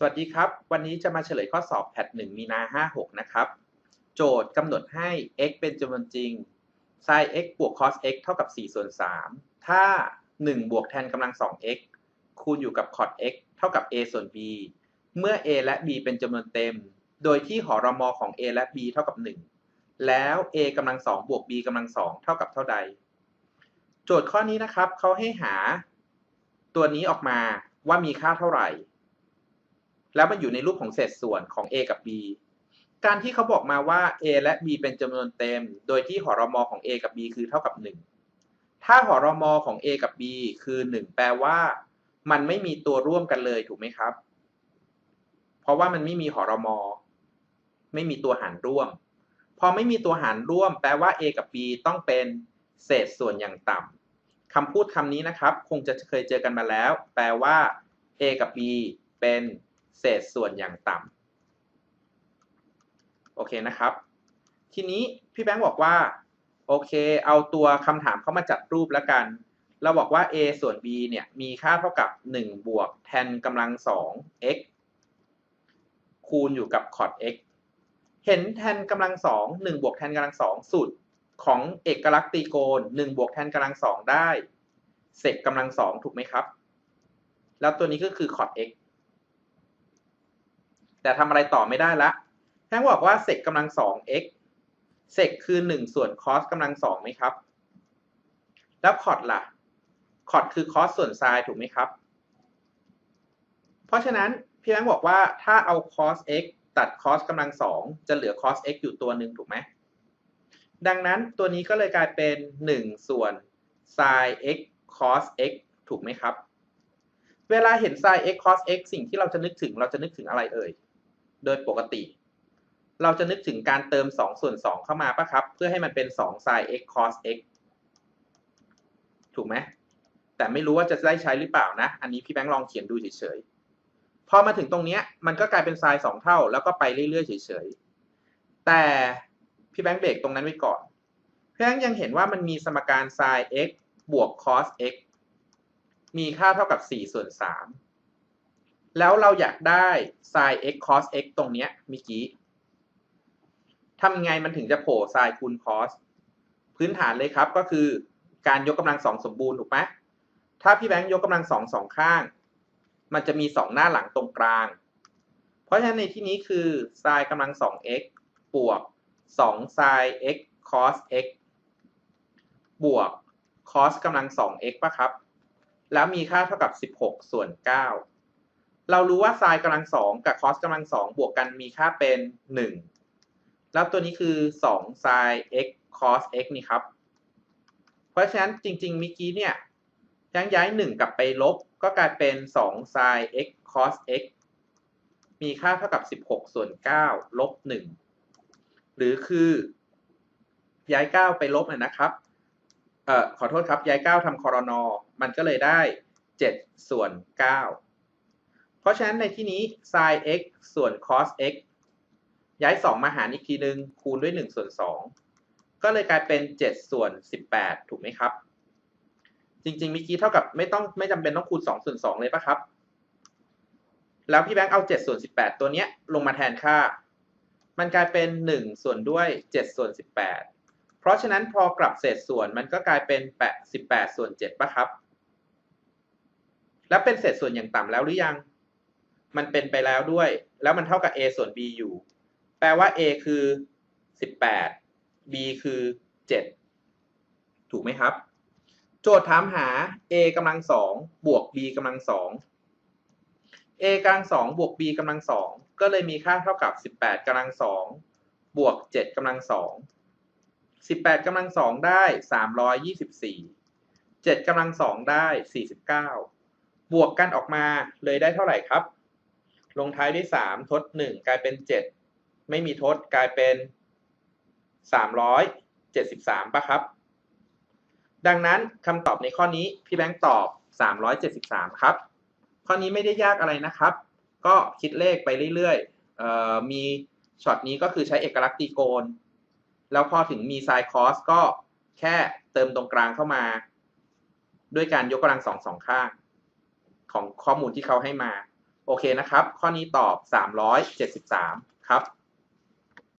สวัสดีครับ วันนี้จะมาเฉลยข้อสอบแพท1มีนา 56 นะครับ โจทย์กำหนดให้ x เป็นจำนวนจริง sin x บวก cos x เท่ากับ 4 ส่วน 3 ถ้า 1 บวกแทนกำลัง 2x คูณอยู่กับ cos x เท่ากับ a ส่วน b เมื่อ a และ b เป็นจำนวนเต็ม โดยที่หอรมอของ a และ b เท่ากับ 1 แล้ว a กำลัง 2 บวก b กำลัง 2 เท่ากับเท่าใด โจทย์ข้อนี้นะครับเขาให้หา ตัวนี้ออกมาว่ามีค่าเท่าไหร่ แล้วมันอยู่ในรูปของเศษส่วนของ a กับ b การที่เขาบอกมาว่า a และ b เป็นจำนวนเต็ม โดยที่หอรมอของ a กับ b คือเท่ากับ 1 ถ้าหอรมอของ a กับ b คือ 1 แปลว่า มันไม่มีตัวร่วมกันเลยถูกไหมครับ เพราะว่ามันไม่มีหอรมอไม่มีตัวหารร่วม พอไม่มีตัวหารร่วม แปลว่า a กับ b ต้องเป็นเศษส่วนอย่างต่ำคำพูดคำนี้นะครับ คงจะเคยเจอกันมาแล้ว แปลว่า a กับ b เป็น เศษส่วนอย่างต่ำโอเคนะครับ ทีนี้พี่แบงค์บอกว่าโอเค เอาตัวคำถามเข้ามาจัดรูปแล้วกัน เราบอกว่า a ส่วน b เนี่ยมีค่าเท่ากับ 1 บวกแทนกำลัง 2 x คูณอยู่กับ cos x เห็นแทนกำลัง 2 1 บวกแทนกำลัง 2 สูตรของเอกลักษณ์ตรีโกณ1บวกแทนกำลัง 2 ได้ เศษกำลัง 2 ถูกไหมครับ แล้วตัวนี้ก็คือ cos x แต่ทำอะไรต่อไม่ได้ละแท่งบอกว่าเศษกำลัง2 x เศษคือ1ส่วน cos กำลัง2ไหมครับ แล้ว cot ล่ะ cot คือ cos ส่วน sin ถูกไหมครับ เพราะฉะนั้นพี่แบงค์บอกว่าถ้าเอา cos x ตัด cos กำลัง2จะเหลือ cos x อยู่ตัวหนึ่งถูกไหม ดังนั้นตัวนี้ก็เลยกลายเป็น 1 ส่วน sin x cos x ถูกไหมครับ เวลาเห็น sin x cos x สิ่งที่เราจะนึกถึงเราจะนึกถึงอะไรเอ่ย โดยปกติ เราจะนึกถึงการเติม 2 ส่วน 2 เข้ามาปะครับ เพื่อให้มันเป็น2 sin x cos x ถูกไหมแต่ไม่รู้ว่าจะได้ใช้หรือเปล่านะ อันนี้พี่แบงค์ลองเขียนดูเฉยๆ พอมาถึงตรงนี้มันก็กลายเป็น sin 2 เท่า แล้วก็ไปเรื่อยๆ เฉยๆ แต่พี่แบงค์เบรกตรงนั้นไว้ก่อนพี่แบงค์ยังเห็นว่ามันมีสมการ sin x บวก cos x มีค่าเท่ากับ 4 ส่วน 3 แล้วเราอยากได้ sin x cos x ตรงเนี้ยเมื่อกี้ทำยังไงมันถึงจะโผล่ sin คูณ cos พื้นฐานเลยครับก็คือการยกกำลังสองสมบูรณ์ถูกไหมถ้าพี่แบงค์ยกกำลังสองสองข้าง มันจะมีสองหน้าหลังตรงกลาง เพราะฉะนั้นในที่นี้คือ sin กำลังสอง x บวก2 sin x cos x บวก cos กำลังสอง x ป่ะครับ แล้วมีค่าเท่ากับ 16 ส่วน 9 เรารู้ว่า sin กำลังสองกับ cos กำลังสองบวกกันมีค่าเป็น1แล้วตัวนี้คือ2 sin x cos x นี่ครับ เพราะฉะนั้นจริงๆเมื่อกี้เนี่ยยังย้าย1กลับไปลบก็กลายเป็น2 sin x cos x มีค่าเท่ากับ 16 ส่วน 9 ลบ 1 หรือคือย้าย 9 ไปลบนะครับ เอ่อ ขอโทษครับ ย้าย 9ทำคอรนอ มันก็เลยได้ 7 ส่วน 9 เพราะฉะนั้นในที่นี้ sin x ส่วน cos x ย้าย 2 มาหารอีกทีนึง คูณด้วย 1 ส่วน 2 ก็เลยกลายเป็น 7 ส่วน 18 ถูกไหมครับ จริงๆเมื่อกี้เท่ากับไม่ต้องไม่จำเป็นต้องคูณ 2 ส่วน 2 เลยปะครับ แล้วพี่แบงค์เอา 7 ส่วน 18 ตัวเนี้ยลงมาแทนค่า มันกลายเป็น 1 ส่วนด้วย 7 ส่วน 18 เพราะฉะนั้นพอกลับเศษส่วนมันก็กลายเป็น18 ส่วน7ปะครับ แล้วเป็นเศษส่วนอย่างต่ำแล้วหรือยัง มันเป็นไปแล้วด้วย แล้วมันเท่ากับ a ส่วน b อยู่ แปลว่า a คือ 18 b คือ 7 ถูกไหมครับ โจทย์ถามหา a กำลังสองบวก b กำลังสอง a กำลังสองบวก b กำลังสองก็เลยมีค่าเท่ากับ 18กำลังสองบวก 7กำลังสอง18กำลังสองได้ 324 7กำลังสองได้ 49 บวกกันออกมาเลยได้เท่าไหร่ครับ ลงท้ายด้วย3ทด1กลายเป็น7ไม่มีทดกลายเป็น373ป่ะครับ ดังนั้นคำตอบในข้อนี้พี่แบงค์ตอบ373ครับ ข้อนี้ไม่ได้ยากอะไรนะครับ ก็คิดเลขไปเรื่อยๆมีช็อตนี้ก็คือใช้เอกลักษณ์ตีโกณแล้วพอถึงมี sin cos ก็แค่เติมตรงกลางเข้ามา ด้วยการยกกำลังสองสองข้าง ของข้อมูลที่เขาให้มา โอเคนะครับ ข้อนี้ตอบ 373 ครับ